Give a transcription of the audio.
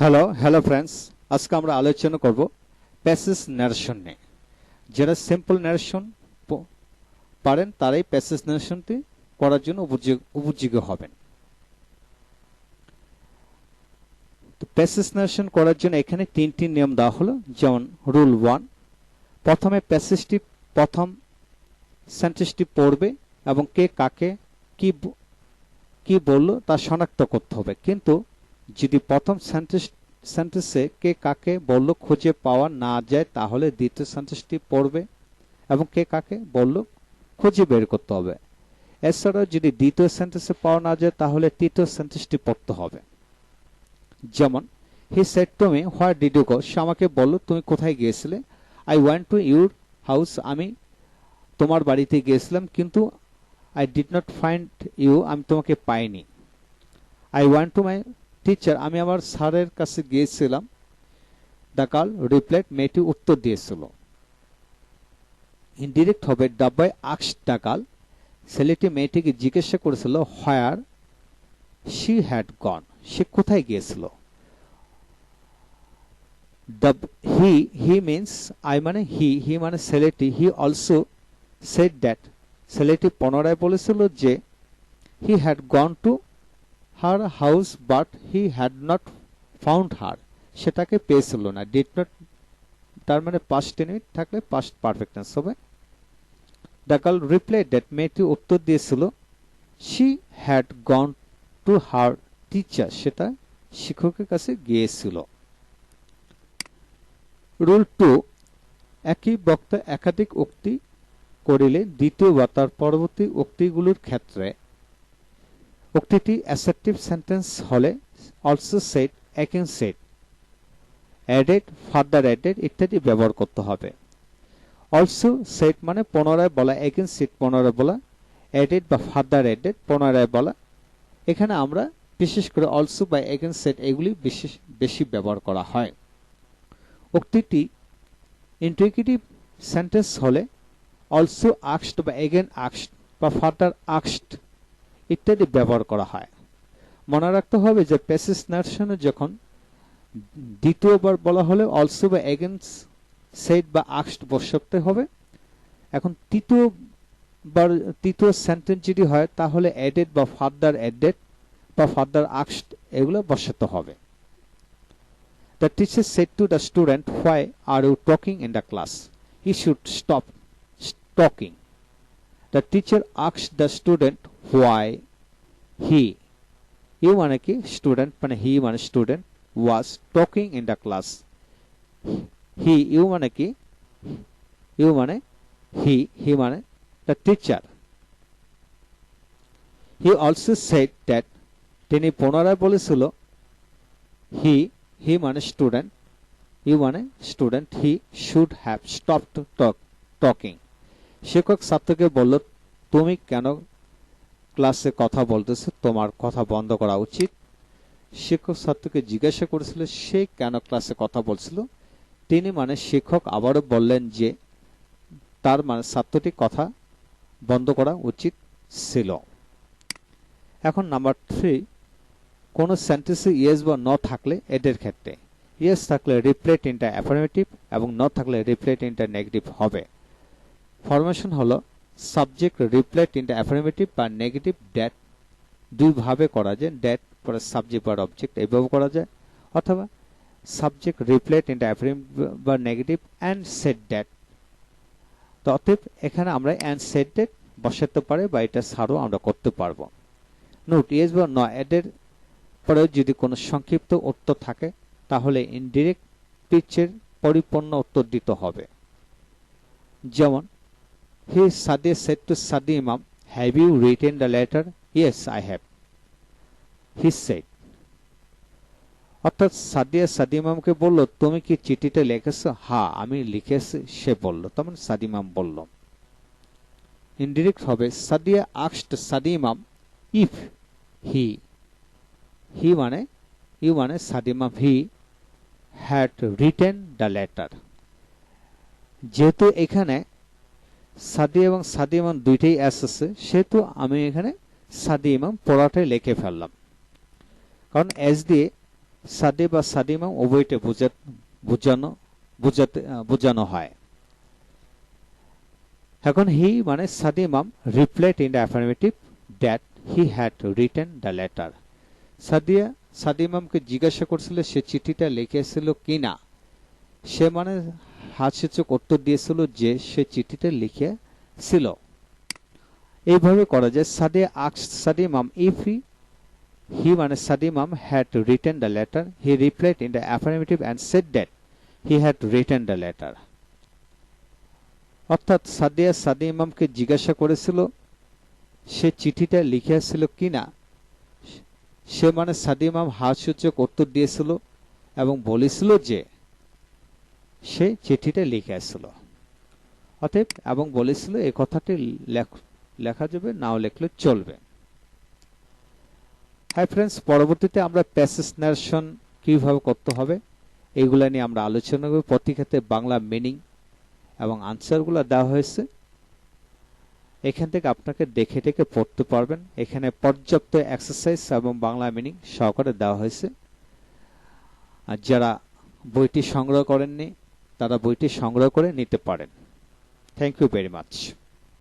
Hello hello friends আজকে আমরা আলোচনা করব প্যাসেজ ন্যারেশন নিয়ে। যারা সিম্পল ন্যারেশন পারেন, তারাই প্যাসেজ ন্যারেশনটি করার জন্য উপযোগ হবেন। তো প্যাসেজ ন্যারেশন করার জন্য এখানে তিনটি নিয়ম দেওয়া হলো, যেমন রুল ওয়ান প্রথমে প্যাসেজটি প্রথম সেন্টেন্সটি পড়বে এবং কে কাকে, কি কি বলল তা শনাক্ত করতে হবে। কিন্তু যদি প্রথম সেন্টেন্স কে কাকে বলল খুঁজে পাওয়া না যায়, তাহলে দ্বিতীয় সেন্টেন্সটি পড়বে এবং কে কাকে বলল খুঁজে বের করতে হবে। এছাড়াও যদি দ্বিতীয় সেন্টেন্সে পাওয়া না যায়, তাহলে তৃতীয় সেন্টেন্সটি পড়তে হবে। যেমন he said to me where did you go সে আমাকে বলল, তুমি কোথায় গিয়েছিলে? I went to your house আমি তোমার বাড়িতে গিয়েছিলাম, কিন্তু I did not find you আমি তোমাকে পাইনি। I went to my teacher আমি আমার স্যারের কাছে গিয়েছিলাম। দ্য কাল রিপ্লাইড মেয়েটি উত্তর দিয়েছিল। ইনডিরেক্ট হবে ডাব্বাই আক্স ডাকাল। ছেলেটি মেয়েটিকে জিজ্ঞাসা করেছিল হোয়ার শি হ্যাড গন সে কোথায় গিয়েছিল? হি হি মিন্স আই মানে হি হি মানে ছেলেটি। হি অলসো সেড দ্যাট ছেলেটি পুনরায় বলেছিল যে he had gone to her house but he had not found her সেটাকে পেয়েছিল না। ডিড নট তার মানে পাস্ট টেনিট থাকলে পাস্ট পারফেক্টনেস হবে। দ্য গার্ল রিপ্লাই দ্যাট মেয়েটি উত্তর দিয়েছিল she had gone to her teacher সেটা শিক্ষকের কাছে গিয়েছিল। রুল টু একই বক্তা একাধিক উক্তি করিলে দ্বিতীয় বা তার পরবর্তী উক্তিগুলোর ক্ষেত্রে উক্তিটি অ্যাসেপ্টিভ সেন্টেন্স হলে also said again said added further added ইত্যাদি ব্যবহার করতে হবে। অলসো সেট মানে পুনরায় বলা অ্যাগেন সেট পুনরায় বলা অ্যাডেড বা ফার্দার অ্যাডেড পুনরায় বলা। এখানে আমরা বিশেষ করে অলসো বা অ্যাগেন সেট এগুলি বিশেষ, বেশি ব্যবহার করা হয়। উক্তিটি ইন্টিগ্রেটিভ সেন্টেন্স হলে অলসো আক্সড বা এগেন আক্সড বা ফার্দার আক্সড ইত্যাদি ব্যবহার করা হয় মনে রাখতে হবে যে প্যাসেজ নার্সনে যখন দ্বিতীয়বার বলা হলে অলসো বা এগেন্স সেট বা আক্সড বসাতে হবে এখন তৃতীয়বার তৃতীয় সেন্টেন্স যদি হয় তাহলে অ্যাডেড বা ফার্দার অ্যাডেড বা ফার্দার আক্সড এগুলো বসাতে হবে The teacher said to the student, Why are you talking in the class? He should stop talking. The teacher asked the student why he, he মানে কি স্টুডেন্ট মানে হি মানে student was talking in the class he you মানে কি you মানে he he মানে the teacher he also said that তিনি পুনরায় বলেছিল হি হি মানে স্টুডেন্ট ইউ মানে student he should have stop to talk talking শিক্ষক ছাত্রকে বলল তুমি কেন ক্লাসে কথা বলতেছে, তোমার কথা বন্ধ করা উচিত। শিক্ষক ছাত্রকে জিজ্ঞাসা করেছিল, সে কেন ক্লাসে কথা বলছিল? তিনি মানে শিক্ষক আবারও বললেন যে, তার মানে ছাত্রটি কথা বন্ধ করা উচিত ছিল। এখন নাম্বার থ্রি কোন সেন্টেন্সে ইয়েস বা ন থাকলে এদের ক্ষেত্রে। ইয়েস থাকলে রিপ্লেট ইনটা অ্যাফার্মেটিভ এবং ন থাকলে রিপ্লেট ইনটা নেগেটিভ হবে। ফরমেশন হলো subject replied in the affirmative বা নেগেটিভ ড্যাট দুইভাবে করা যায় ড্যাট পরে সাবজেক্ট বা অবজেক্ট এইভাবে করা যায়। অথবা subject replied in the affirmative বা নেগেটিভ অ্যান্ড সেট ড্যাট তো অতএব এখানে আমরা অ্যান্ড সেট ড্যাট বসাতে পারি বা এটা ছাড়াও আমরা করতে পারব। নোট ইয়েস বা ন এদের পরে যদি কোনো সংক্ষিপ্ত উত্তর থাকে, তাহলে ইনডিরেক্ট পিচের পরিপূর্ণ উত্তর দিতে হবে। যেমন হি সাদে said to Sadi Imam have you written the letter yes I have he said অর্থাৎ সাদিয়া সাদি ইমামকে বলল, তুমি কি চিঠিটা লিখেছো? হ্যাঁ আমি লিখেছি, সে বলল। তখন সাদি ইমাম বলল, ইনডিরেক্ট হবে, সাদিয়া আক্সড সাদি ইমাম ইফ হি হি মানে ইউ মানে সাদিমাম ভি হ্যাড রিটেন দ্য লেটার। যেহেতু এখানে সাদি এবং সাদি ইমাম দুইটাই অ্যাস আছে, সেহেতু আমি এখানে সাদি ইমাম পড়াটাই লিখে ফেললাম। কারণ এস দিয়ে সাদে বা সাদিমাম উভয়টা বুঝা- বুঝানো বুঝাতে বোঝানো হয়। এখন হি মানে Sadimam replied in the affirmative that he had written the letter Sadia সাদিমামকে জিজ্ঞাসা করছিল সে চিঠিটা লিখেছিল কিনা? সে মানে হাস্যচক উত্তর দিয়েছিল যে সে চিঠিটা লিখেছিল এইভাবে করা যায়। সাদিয়া আক্স সাদিমাম ইফ হি হি মানে Sadimam had written the letter he replied in the affirmative and said that he had written the letter অর্থাৎ সাদিয়া সাদি ইমামকে জিজ্ঞাসা করেছিল, সে চিঠিটা লিখিয়াছিল কিনা সে মানে সাদি ইমাম হাস্যচক উত্তর দিয়েছিল এবং বলেছিল যে সে চিঠিটা লিখিয়াছিল অতএব, এবং বলেছিল এই কথাটি লেখ- লেখা যাবে, নাও লেখলে চলবে। হাই ফ্রেন্ডস পরবর্তীতে আমরা প্যাসেজ নারেশন কীভাবে করতে হবে এইগুলা নিয়ে আমরা আলোচনা করব। প্রতি বাংলা মিনিং এবং আনসারগুলো দেওয়া হয়েছে। এখান থেকে আপনাকে দেখে দেখে পড়তে পারবেন। এখানে পর্যাপ্ত এক্সারসাইজ এবং বাংলা মিনিং সহকারে দেওয়া হয়েছে। আর যারা বইটি সংগ্রহ করেননি তারা বইটি সংগ্রহ করে নিতে পারেন। Thank you very much